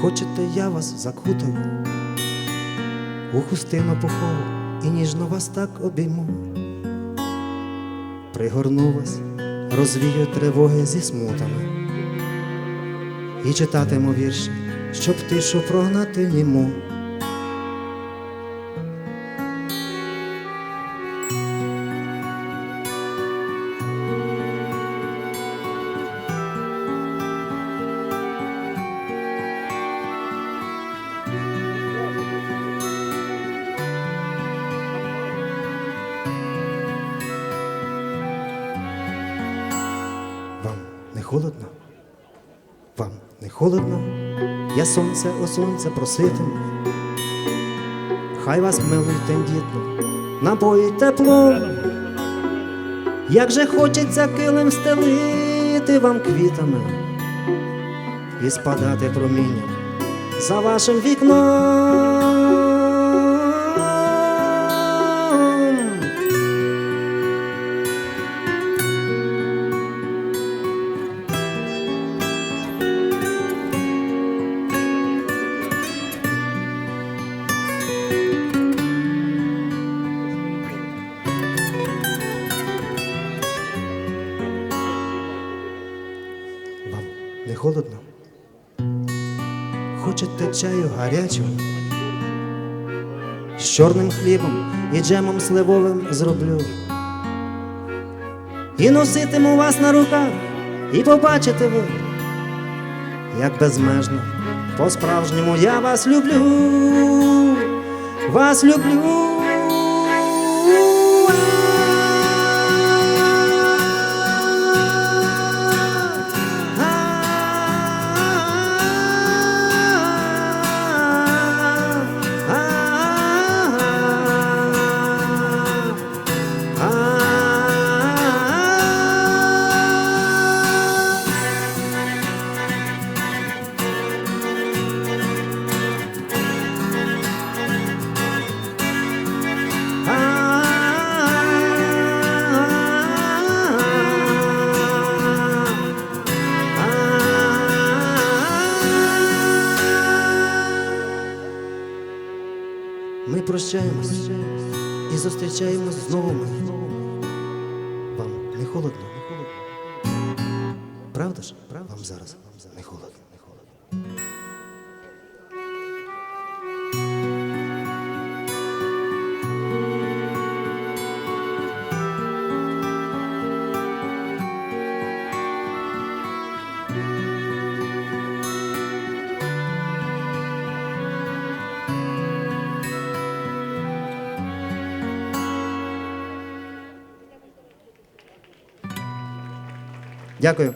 Хочете, я вас закутаю у хустину пухову і ніжно вас так обійму. Пригорну вас, розвію тривоги зі смутами і читатиму вірші, щоб тишу прогнати німу. Холодно? Вам не холодно? Я сонце, о сонце проситиму. Хай вас милують тендітно, напоїть тепло. Як же хочеться килим стелити вам квітами і спадати промінням за вашим вікном. Вам не холодно? Хочете чаю гарячого? З чорним хлібом і джемом сливовим зроблю. І носитиму вас на руках, і побачите ви, як безмежно, по-справжньому я вас люблю, вас люблю. Прощаємось і зустрічаємось знову. Вам не холодно? Правда ж? Правда? Вам зараз не холодно. Не холодно. Дякую.